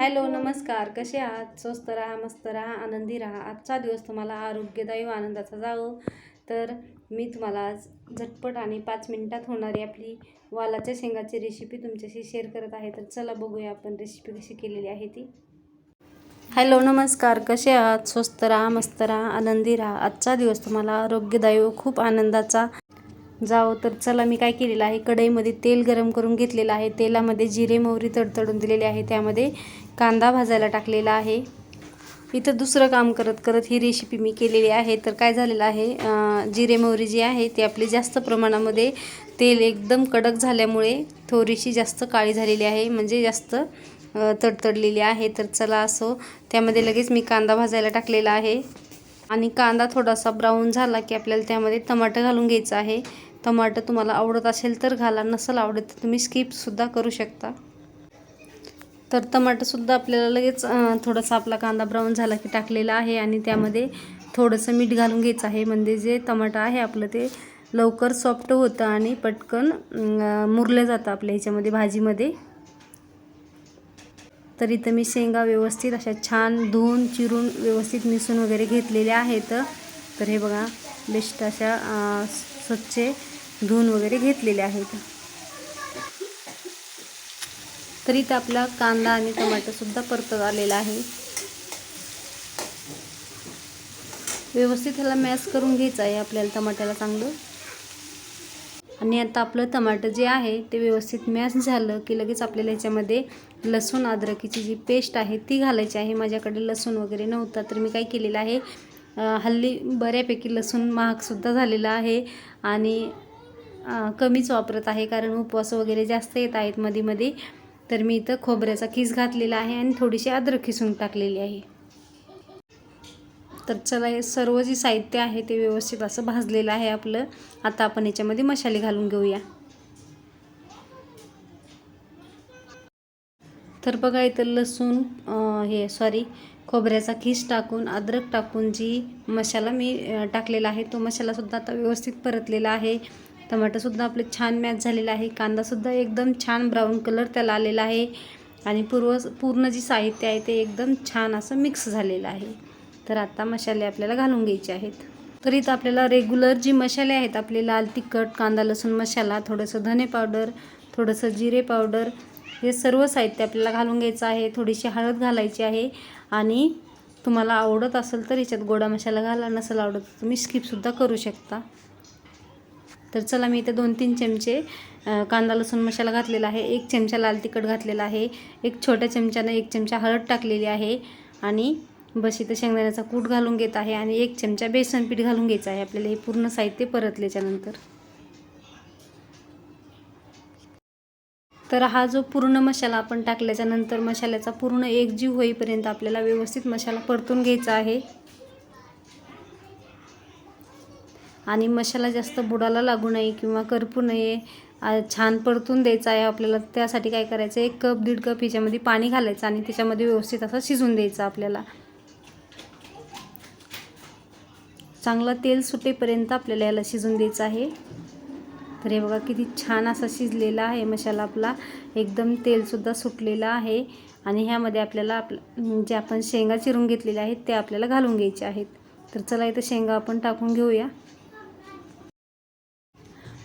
Hello नमस्कार. कसे आहात? स्वस्त राहा मस्त राहा आनंदी राहा. आजचा दिवस तुम्हाला आरोग्यदायी व आनंदाचा जावो. तर मी तुम्हाला आज झटपट आणि पाच मिनिटात होणारी आपली वालाच्या शेंगाची रेसिपी तुमच्याशी शेअर करत आहे. तर चला बघूया आपण रेसिपी कशी केलेली आहे ती. हॅलो नमस्कार. कसे आहात? स्वस्त राहा मस्त राहा आनंदी राहा. आजचा दिवस तुम्हाला आरोग्यदायी व खूप आनंदाचा जावं तर चला मी काय केलेलं आहे? कढईमध्ये तेल गरम करून घेतलेलं आहे. तेलामध्ये जिरे मोहरी तडतडून दिलेली आहे. त्यामध्ये कांदा भाजायला टाकलेला आहे. इथं दुसरं काम करत करत ही रेसिपी मी केलेली आहे. तर काय झालेलं आहे? जिरे मोहरी जी आहे ती आपली जास्त प्रमाणामध्ये तेल एकदम कडक झाल्यामुळे थोडीशी जास्त काळी झालेली आहे. म्हणजे जास्त तडतडलेली आहे. तर चला असो त्यामध्ये लगेच मी कांदा भाजायला टाकलेला आहे. आणि कांदा थोडासा ब्राऊन झाला की आपल्याला त्यामध्ये टमाटर घालून घ्यायचं आहे. टमाटर तुम्हाला आवडत असेल तर घाला नसेल आवडत तर तुम्ही स्किपसुद्धा करू शकता. तर टमाटरसुद्धा आपल्याला लगेच थोडासा आपला कांदा ब्राऊन झाला की टाकलेला आहे आणि त्यामध्ये थोडंसं मीठ घालून घ्यायचं आहे. म्हणजे जे टमाटं आहे आपलं ते लवकर सॉफ्ट होतं आणि पटकन मुरलं जातं आपल्या ह्याच्यामध्ये भाजीमध्ये. तर इथं मी शेंगा व्यवस्थित अशा छान धुवून चिरून व्यवस्थित मिसून वगैरे घेतलेल्या आहेत. तर हे बघा बेस्ट अशा स्वच्छ धुवून वगैरे घेतलेले आहेत. तर इथं आपला कांदा आणि टमाटरसुद्धा परतत आलेला आहे. व्यवस्थित ह्याला मॅश करून घ्यायचं आहे आपल्याला टमाट्याला चांगलं. आणि आता आपलं टमाटर जे आहे ते व्यवस्थित मॅश झालं की लगेच आपल्याला याच्यामध्ये लसूण अद्रकीची जी पेस्ट आहे ती घालायची आहे. माझ्याकडे लसूण वगैरे नव्हता तर मी काय केलेलं आहे हल्ली बऱ्यापैकी लसूण महागसुद्धा झालेला आहे आणि कमीच वापरत आहे कारण उपवास वगैरे जास्त येत आहेत मध्ये मध्ये तर मी इथं खोबऱ्याचा किस घातलेला आहे आणि थोडीशी अद्रक खिसून टाकलेली आहे. तर चला हे सर्व जे साहित्य आहे ते व्यवस्थित असं भाजलेलं आहे आपलं. आता आपण याच्यामध्ये मसाले घालून घेऊया. तर बघा इथं लसूण हे सॉरी खोबऱ्याचा खीस टाकून अद्रक टाकून जी मसाला मी टाकलेला आहे तो मसालासुद्धा आता व्यवस्थित परतलेला आहे. टमाटरसुद्धा आपले छान मॅच झालेला आहे. कांदासुद्धा एकदम छान ब्राऊन कलर त्याला आलेला आहे. आणि पूर्व पूर्ण जी साहित्य आहे ते एकदम छान असं मिक्स झालेलं आहे. तर आता मसाले आपल्याला घालून घ्यायचे आहेत. तर इथं आपल्याला रेग्युलर जी मसाले आहेत आपले लाल तिखट कांदा लसूण मसाला थोडंसं धने पावडर थोडंसं जिरे पावडर हे सर्व साहित्य आपल्याला घालून घ्यायचं आहे. थोडीशी हळद घालायची आहे. आणि तुम्हाला आवडत असेल तर याच्यात गोडा मसाला घाला. नसेल आवडत तुम्ही स्किपसुद्धा करू शकता. तर चला मी इथे दोन तीन चमचे कांदा लसूण मसाला घातलेला आहे. एक चमचा लाल तिखट घातलेला आहे. एक छोट्या चमच्यानं एक चमचा हळद टाकलेली आहे. आणि बस इथं शेंगदाण्याचा कूट घालून घेत आहे. आणि एक चमचा बेसन पीठ घालून घ्यायचं आहे. आपल्याला हे पूर्ण साहित्य परतल्याच्यानंतर. तर हा जो पूर्ण मसाला आपण टाकल्याच्या नंतर मसाल्याचा पूर्ण एकजीव होईपर्यंत आपल्याला व्यवस्थित मसाला परतून घ्यायचा आहे. आणि मसाला जास्त बुडाला लागू नये किंवा करपू नये छान परतून द्यायचा आहे आपल्याला. त्यासाठी काय करायचं एक कप दीड कप ह्याच्यामध्ये पाणी घालायचं आणि त्याच्यामध्ये व्यवस्थित असं शिजून द्यायचं आपल्याला. चांगलं तेल सुटेपर्यंत आपल्याला याला शिजून द्यायचं आहे. तर हे बघा किती छान असा शिजलेला आहे मसाला आपला. एकदम तेलसुद्धा सुटलेलं आहे. आणि ह्यामध्ये आपल्याला आप जे आपण शेंगा चिरून घेतलेल्या आहेत ते आपल्याला घालून घ्यायचे आहेत. तर चला इथं शेंगा आपण टाकून घेऊया.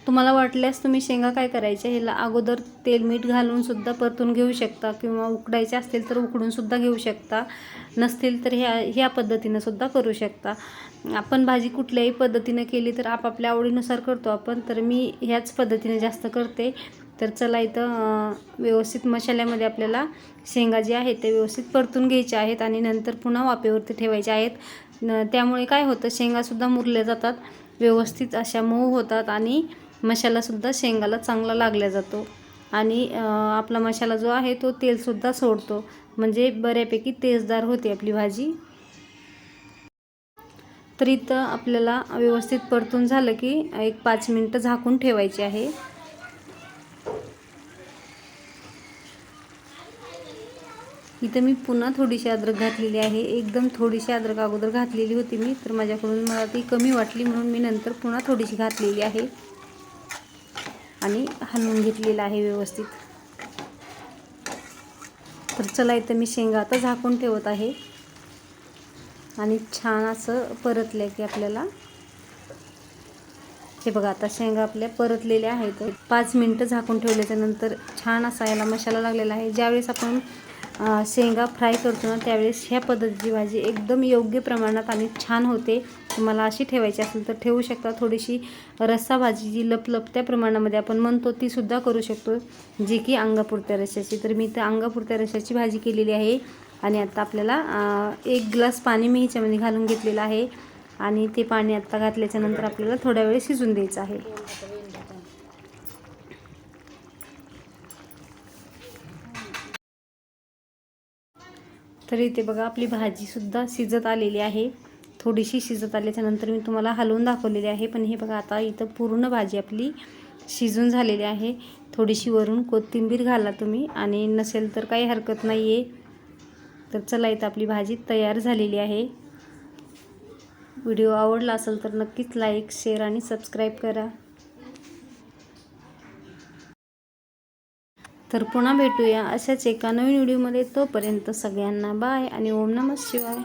तुम्हाला वाटल्यास तुम्ही शेंगा काय करायच्या ह्याला अगोदर तेल मीठ घालूनसुद्धा परतून घेऊ शकता किंवा उकडायचे असतील तर उकडूनसुद्धा घेऊ शकता. नसतील तर ह्या ह्या पद्धतीनं सुद्धा करू शकता. आपण भाजी कुठल्याही पद्धतीनं केली तर आपापल्या आवडीनुसार करतो आपण. तर मी ह्याच पद्धतीने जास्त करते. तर चला इथं व्यवस्थित मसाल्यामध्ये आपल्याला शेंगा जे आहेत ते व्यवस्थित परतून घ्यायचे आहेत आणि नंतर पुन्हा वाफेवरती ठेवायचे आहेत. न त्यामुळे काय होतं? शेंगासुद्धा मुरल्या जातात. व्यवस्थित अशा मऊ होतात आणि मसालासुद्धा शेंगाला चांगला लागला जातो. आणि आपला मसाला जो आहे तो तेलसुद्धा सोडतो. म्हणजे बऱ्यापैकी तेजदार होते आपली भाजी. तर इथं आपल्याला व्यवस्थित परतून झालं की एक पाच मिनटं झाकून ठेवायची आहे. इथं मी पुन्हा थोडीशी अद्रक घातलेली आहे. एकदम थोडीशी अद्रक अगोदर घातलेली होती मी तर माझ्याकडून मला ती कमी वाटली म्हणून मी नंतर पुन्हा थोडीशी घातलेली आहे. आणि हलवून घेतलेलं आहे व्यवस्थित. तर चला इथं मी शेंगा आता झाकून ठेवत आहे. आणि छान असं परतलं की आपल्याला. हे बघा आता शेंगा आपल्या परतलेल्या आहेत. पाच मिनटं झाकून ठेवल्याच्या नंतर छान असा याला मसाला लागलेला आहे. ज्यावेळेस आपण शेंगा फ्राय करतो ना त्यावेळेस ह्या पद्धतीची भाजी एकदम योग्य प्रमाणात आणि छान होते. तुम्हाला अशी ठेवायची असेल तर ठेवू शकता. थोडीशी रस्सा भाजी जी लपलपत्या प्रमाणामध्ये आपण म्हणतो तीसुद्धा करू शकतो. जी की अंगापुरत्या रश्याची. तर मी इथं अंगापुरत्या रश्याची भाजी केलेली आहे. आणि आत्ता आपल्याला एक ग्लास पाणी मी ह्याच्यामध्ये घालून घेतलेलं आहे. आणि ते पाणी आत्ता घातल्याच्यानंतर आपल्याला थोड्या वेळ शिजून द्यायचं आहे. तर इथे बघा आपली भाजीसुद्धा शिजत आलेली आहे. थोडीशी शिजत आल्याच्यानंतर मी तुम्हाला हलवून दाखवलेली आहे. पण हे बघा आता इथं पूर्ण भाजी आपली शिजून झालेली आहे. थोडीशी वरून कोथिंबीर घाला तुम्ही. आणि नसेल तर काही हरकत नाही आहे तर चला इथं आपली भाजी तयार झालेली आहे. व्हिडिओ आवडला असेल तर नक्कीच लाईक शेअर आणि सबस्क्राईब करा. तर पुन्हा भेटूया अशाच एका नवीन व्हिडिओमध्ये. तोपर्यंत सगळ्यांना बाय आणि ओम नमः शिवाय.